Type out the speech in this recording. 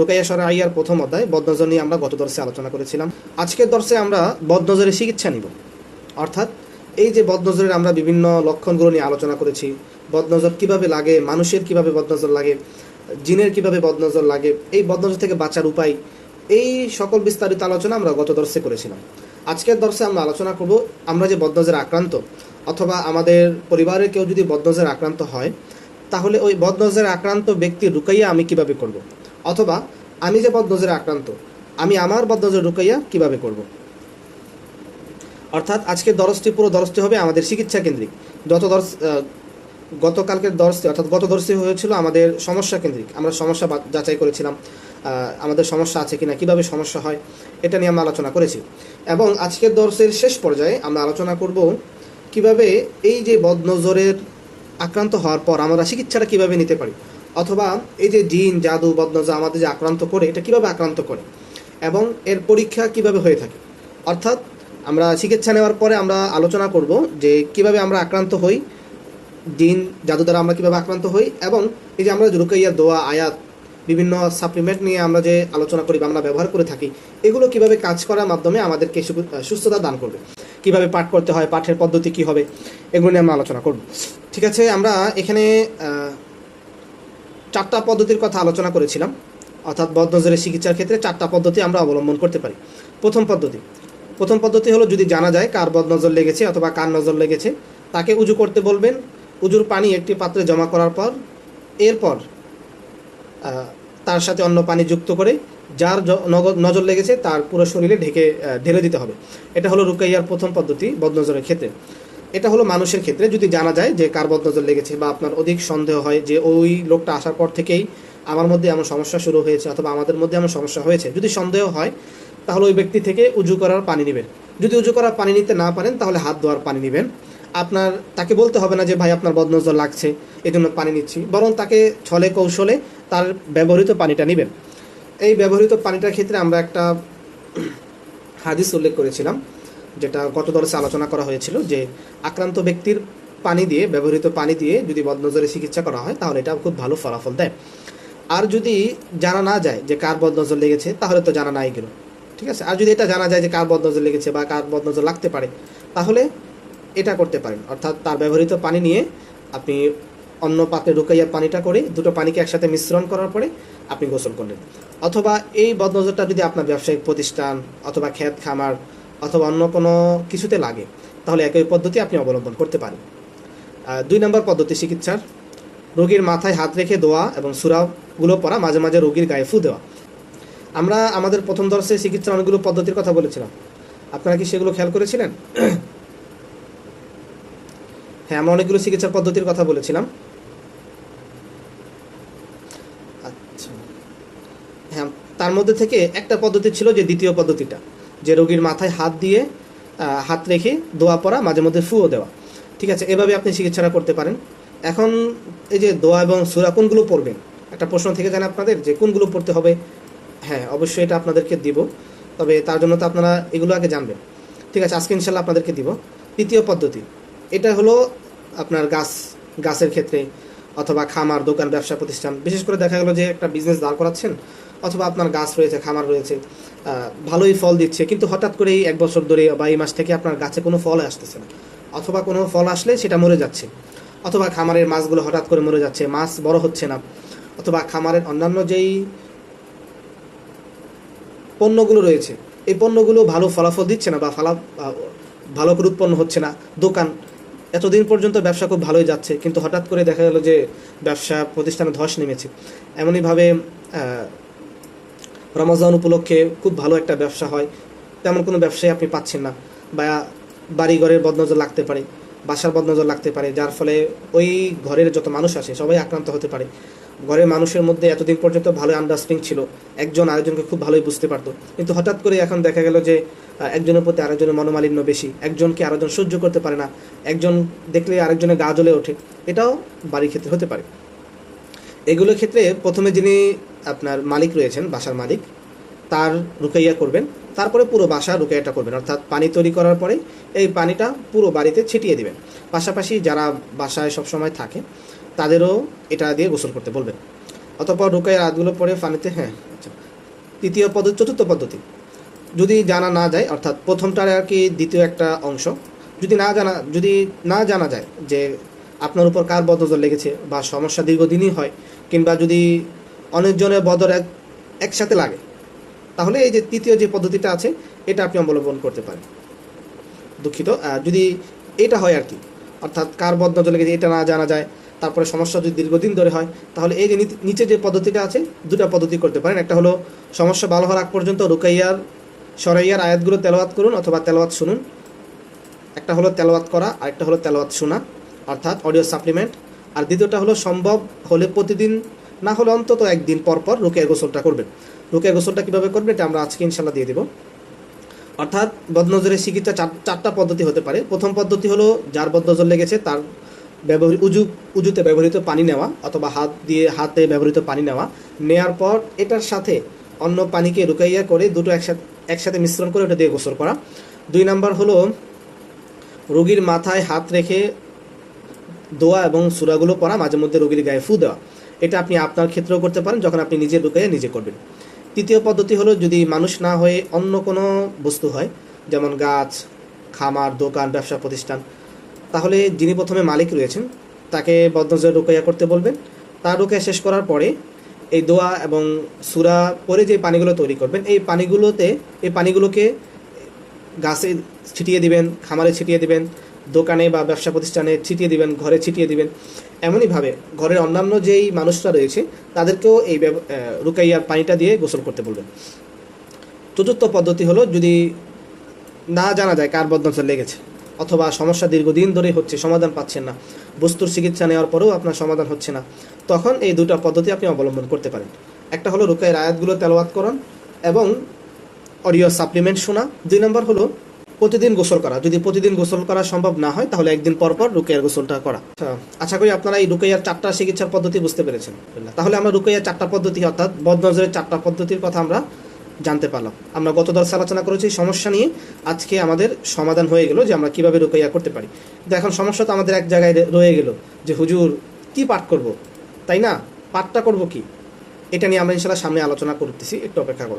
রোকাইয়া সরা আইয়ার প্রথম অধ্যায়, বদনজর নিয়ে আমরা গত দর্শে আলোচনা করেছিলাম। আজকের দর্শে আমরা বদনজরের চিকিৎসা নিব। অর্থাৎ এই যে বদনজরের আমরা বিভিন্ন লক্ষণগুলো নিয়ে আলোচনা করেছি, বদনজর কীভাবে লাগে, মানুষের কীভাবে বদনজর লাগে, জিনের কীভাবে বদনজর লাগে, এই বদনজর থেকে বাঁচার উপায়, এই সকল বিস্তারিত আলোচনা আমরা গত দর্শে করেছিলাম। আজকের দর্শে আমরা আলোচনা করব আমরা যে বদনজরে আক্রান্ত অথবা আমাদের পরিবারের কেউ যদি বদনজরে আক্রান্ত হয়, তাহলে ওই বদনজরে আক্রান্ত ব্যক্তি রুকাইয়া আমি কীভাবে করব। অথবা আমি যে বদনজরে আক্রান্ত আমি আমার বদনজর রুকাইয়া কীভাবে করব। অর্থাৎ আজকের দরজটি পুরো দরজটি হবে আমাদের চিকিৎসা কেন্দ্রিক। যত দর্শ আহ, গতকালকের দর্শটি অর্থাৎ গত দর্শটি হয়েছিল আমাদের সমস্যা কেন্দ্রিক। আমরা সমস্যা যাচাই করেছিলাম আমাদের সমস্যা আছে কিনা কীভাবে সমস্যা হয় এটা নিয়ে আমরা আলোচনা করেছি। এবং আজকের দর্শের শেষ পর্যায়ে আমরা আলোচনা করব কীভাবে এই যে বদনজরের আক্রান্ত হওয়ার পর আমরা চিকিৎসাটা কীভাবে নিতে পারি। অথবা এই যে জিন, জাদু, বদনজর আমাদের যে আক্রান্ত করে, এটা কীভাবে আক্রান্ত করে? এবং এর পরীক্ষা কীভাবে হয়ে থাকে? অর্থাৎ আমরা চিকিৎসা নেওয়ার পরে আমরা আলোচনা করব যে কীভাবে আমরা আক্রান্ত হই, জিন, জাদু দ্বারা আমরা কীভাবে আক্রান্ত হই, এবং এই যে আমরা রুকাইয়া, দোয়া, আয়াত, বিভিন্ন সাপ্লিমেন্ট নিয়ে আমরা যে আলোচনা করি বা আমরা ব্যবহার করে থাকি, এগুলো কীভাবে কাজ করার মাধ্যমে আমাদেরকে সুস্থতা দান করবে? কীভাবে পাঠ করতে হয়, পাঠের পদ্ধতি কি হবে? এগুলো নিয়ে আমরা আলোচনা করব। ঠিক আছে, আমরা এখানে চারটা পদ্ধতির কথা আলোচনা করেছিলাম, অর্থাৎ বদনজরের চিকিৎসার ক্ষেত্রে চারটা পদ্ধতি আমরা অবলম্বন করতে পারি। প্রথম পদ্ধতি প্রথম পদ্ধতি হলো যদি জানা যায় কার বদনজর লেগেছে অথবা কার নজর লেগেছে, তাকে উজু করতে বলবেন। উজুর পানি একটি পাত্রে জমা করার পর, এরপর তার সাথে অন্য পানি যুক্ত করে যার নজর লেগেছে তার পুরো শরীরে ঢেকে ঢেলে দিতে হবে। এটা হলো রুকাইয়ার প্রথম পদ্ধতি বদনজরের ক্ষেত্রে। এটা হলো মানুষের ক্ষেত্রে যদি জানা যায় যে কার বদনজর লেগেছে বা আপনার অধিক সন্দেহ হয় যে ওই লোকটা আসার পর থেকেই আমার মধ্যে এমন সমস্যা শুরু হয়েছে অথবা আমাদের মধ্যে এমন সমস্যা হয়েছে, যদি সন্দেহ হয়, তাহলে ওই ব্যক্তি থেকে উজু করার পানি নেবেন। যদি উজু করার পানি নিতে না পারেন, তাহলে হাত ধোয়ার পানি নেবেন। আপনার, তাকে বলতে হবে না যে, ভাই, আপনার বদনজর লাগছে এই জন্য পানি নিচ্ছি। বরং তাকে ছলে কৌশলে তার ব্যবহৃত পানিটা নেবেন। এই ব্যবহৃত পানিটার ক্ষেত্রে আমরা একটা হাদিস উল্লেখ করেছিলাম। যেটা গত দর্শে আলোচনা করা হয়েছিল যে আক্রান্ত ব্যক্তির পানি দিয়ে, ব্যবহৃত পানি দিয়ে যদি বদনজরে চিকিৎসা করা হয়, তাহলে এটা খুব ভালো ফলাফল দেয়। আর যদি জানা না যায় যে কার বদনজর লেগেছে, তাহলে তো জানা নাই গেল ঠিক আছে? আর যদি এটা জানা যায় যে কার বদনজর লেগেছে বা কার বদনজর লাগতে পারে, তাহলে এটা করতে পারেন। অর্থাৎ তার ব্যবহৃত পানি নিয়ে আপনি অন্য পাত্রে ঢুকাইয়া পানিটা করে দুটো পানিকে একসাথে মিশ্রণ করার পরে আপনি গোসল করলেন। অথবা এই বদনজরটা যদি আপনার ব্যবসায়িক প্রতিষ্ঠান অথবা ক্ষেত খামার অথবা অন্য কোনো কিছুতে লাগে, তাহলে একই পদ্ধতি আপনি অবলম্বন করতে পারেন। দুই নম্বর পদ্ধতি চিকিৎসার, রোগীর মাথায় হাত রেখে দোয়া এবং সুরাগুলো পরা মাঝে মাঝে রোগীর গায়ে ফু দেওয়া। আমরা আমাদের প্রথম দর্শে চিকিৎসার অনেকগুলো পদ্ধতির কথা বলেছিলাম। আপনারা কি সেগুলো খেয়াল করেছিলেন? হ্যাঁ আমরা অনেকগুলো চিকিৎসার পদ্ধতির কথা বলেছিলাম। আচ্ছা। হ্যাঁ তার মধ্যে থেকে একটা পদ্ধতি ছিল যে দ্বিতীয় পদ্ধতিটা। যে রোগীর মাথায় হাত দিয়ে হাত রেখে দোয়া পড়া, মাঝে মধ্যে ফুও দেওয়া। ঠিক আছে? এভাবে আপনি চিকিৎসাটা করতে পারেন। এখন এই যে দোয়া এবং সুরা কোনগুলো পড়বেন? একটা প্রশ্ন থেকে জানে আপনাদের যে কোনগুলো পড়তে হবে? হ্যাঁ অবশ্যই এটা আপনাদেরকে দিব। তবে তার জন্য তো আপনারা এগুলো আগে জানবেন। ঠিক আছে? আজকে ইনশাল্লাহ আপনাদেরকে দিব। তৃতীয় পদ্ধতি। এটা হলো আপনার গাছ, গাছের ক্ষেত্রে অথবা খামার, দোকান, ব্যবসা, প্রতিষ্ঠান। বিশেষ করে দেখা গেলো যে একটা বিজনেস দাঁড় করাচ্ছেন, অথবা আপনার গাছ রয়েছে, খামার রয়েছে ভালোই ফল দিচ্ছে, কিন্তু হঠাৎ করে এক বছর ধরে বা এই মাস থেকে আপনার গাছে কোনো ফল আসতেছে না, অথবা কোনো ফল আসলে সেটা মরে যাচ্ছে, অথবা খামারের মাছগুলো হঠাৎ করে মরে যাচ্ছে, মাছ বড় হচ্ছে না, অথবা খামারের অন্যান্য যেই পণ্যগুলো রয়েছে, এই পণ্যগুলো ভালো ফলাফল দিচ্ছে না বা ফালা ভালো করে উৎপন্ন হচ্ছে না, দোকান এতদিন পর্যন্ত ব্যবসা খুব ভালোই যাচ্ছে, কিন্তু হঠাৎ করে দেখা গেল যে ব্যবসা প্রতিষ্ঠানে ধস নেমেছে। এমনইভাবে রমজান উপলক্ষে খুব ভালো একটা ব্যবসা হয়। তেমন কোনো ব্যবসায় আপনি পাচ্ছেন না, বা বাড়িঘরের বদনজর লাগতে পারে, বাসার বদনজর লাগতে পারে, যার ফলে ওই ঘরের যত মানুষ আসে সবাই আক্রান্ত হতে পারে। ঘরের মানুষের মধ্যে এতদিন পর্যন্ত ভালো আন্ডারস্ট্যান্ডিং ছিল। একজন আরেকজনকে খুব ভালোই বুঝতে পারতো। কিন্তু হঠাৎ করে এখন দেখা গেল যে একজনের প্রতি আরেকজনের মনোমালিন্য বেশি। একজনকে আরেকজন সহ্য করতে পারে না। একজন দেখলে আরেকজনের গা জ্বলে ওঠে। এটাও বাড়ির ক্ষেত্রে হতে পারে। এগুলোর ক্ষেত্রে প্রথমে যিনি আপনার মালিক রয়েছেন, বাসার মালিক, তার রুকাইয়া করবেন। তারপরে পুরো বাসা রুকাইয়াটা করবেন। অর্থাৎ পানি তৈরি করার পরে এই পানিটা পুরো বাড়িতে ছিটিয়ে দিবেন। পাশাপাশি যারা বাসায় সবসময় থাকে তাদেরও এটা দিয়ে গোসল করতে বলবেন। অতপর রুকাইয়ের হাতগুলো পরে পানিতে হ্যাঁ আচ্ছা। তৃতীয় পদ্ধতি চতুর্থ পদ্ধতি। যদি জানা না যায়, অর্থাৎ প্রথমটার আর কি দ্বিতীয় একটা অংশ, যদি না জানা, যদি না জানা যায় যে আপনার উপর কার বদনজর লেগেছে বা সমস্যা দীর্ঘদিনই হয়, কিংবা যদি অনেকজনের বদর এক, একসাথে লাগে, তাহলে এই যে তৃতীয় যে পদ্ধতিটা আছে, এটা আপনি অবলম্বন করতে পারেন। দুঃখিত যদি এটা হয় আর কি, অর্থাৎ কার বদনজর লেগেছে এটা না জানা যায় তারপরে সমস্যা যদি দীর্ঘদিন ধরে হয়, তাহলে এই যে নিচে যে পদ্ধতিটা আছে, দুটা পদ্ধতি করতে পারেন। একটা হলো সমস্যা ভালো হওয়ার আগ পর্যন্ত রুকাইয়ার, সরাইয়ার আয়াতগুলো তেলাওয়াত করুন অথবা তেলাওয়াত শুনুন। একটা হলো তেলাওয়াত করা আর একটা হলো তেলাওয়াত শোনা, অর্থাৎ অডিও সাপ্লিমেন্ট। আর দ্বিতীয়টা হলো সম্ভব হলে প্রতিদিন, না হলে অন্তত একদিন পর পর রুকের গোসলটা করবেন। রুকের গোসলটা কীভাবে করবেন এটা আমরা আজকে ইনশাল্লাহ দিয়ে দেবো। অর্থাৎ বদনজরের চিকিৎসা চার চারটা পদ্ধতি হতে পারে। প্রথম পদ্ধতি হলো যার বদনজর লেগেছে তার ব্যবহৃত উজু, উজুতে ব্যবহৃত পানি নেওয়া অথবা হাত দিয়ে, হাতে ব্যবহৃত পানি নেওয়া। নেওয়ার পর এটার সাথে অন্য পানিকে রুকাইয়া করে দুটো একসাথে একসাথে মিশ্রণ করে ওটা দিয়ে গোসল করা। দুই নাম্বার হলো রোগীর মাথায় হাত রেখে দোয়া এবং সুরাগুলো পড়া, মাঝে মধ্যে রোগীর গায়ে ফু দেওয়া। এটা আপনি আপনার ক্ষেত্রেও করতে পারেন যখন আপনি নিজে ঢুকাইয়া নিজে করবেন। তৃতীয় পদ্ধতি হলো যদি মানুষ না হয়ে অন্য কোনো বস্তু হয়, যেমন গাছ, খামার, দোকান, ব্যবসা প্রতিষ্ঠান তাহলে যিনি প্রথমে মালিক রয়েছেন, তাকে বদনজর রুকাইয়া করতে বলবেন। তার রুকাইয়া শেষ করার পরে এই দোয়া এবং সুরা পরে যে পানিগুলো তৈরি করবেন, এই পানিগুলোতে, এই পানিগুলোকে গাছে ছিটিয়ে দিবেন, খামারে ছিটিয়ে দিবেন, দোকানে বা ব্যবসা প্রতিষ্ঠানে ছিটিয়ে দিবেন, ঘরে ছিটিয়ে দিবেন। এমনইভাবে ঘরের অন্যান্য যেই মানুষরা রয়েছে, তাদেরকেও এই রুকাইয়ার পানিটা দিয়ে গোসল করতে বলবেন। চতুর্থ পদ্ধতি হলো যদি না জানা যায় কার বদনজর লেগেছে। অথবা সমস্যা দীর্ঘদিন ধরে হচ্ছে সমাধান পাচ্ছেন না। বস্তুর চিকিৎসা নেওয়ার পরেও আপনার সমাধান হচ্ছে না। তখন এই দুটো পদ্ধতি আপনি অবলম্বন করতে পারেন। একটা হলো রুকাইয়ের আয়াতগুলো তেলাওয়াত করুন এবং অডিও সাপ্লিমেন্ট শোনা। দুই নম্বর হলো প্রতিদিন গোসল করা। যদি প্রতিদিন গোসল করা সম্ভব না হয় তাহলে একদিন পর পর রুকাইয়ার গোসলটা করা। আচ্ছা, আশা করি আপনারা এই রুকাইয়ার চারটা চিকিৎসার পদ্ধতি বুঝতে পেরেছেন। তাহলে আমরা রুকাইয়ার চারটা পদ্ধতি অর্থাৎ বদনজরের চারটা পদ্ধতির কথা আমরা জানতে পারলাম। আমরা গত দর্শে আলোচনা করেছি সমস্যা নিয়ে। আজকে আমাদের সমাধান হয়ে গেল যে আমরা কীভাবে রুকাইয়া করতে পারি। কিন্তু এখন সমস্যা তো আমাদের এক জায়গায় রয়ে গেল যে হুজুর, কি পাঠ করব? তাই না? পাঠটা করব কি? এটা নিয়ে আমরা ইনশাল্লাহ সামনে আলোচনা করতেছি। একটু অপেক্ষা করুন।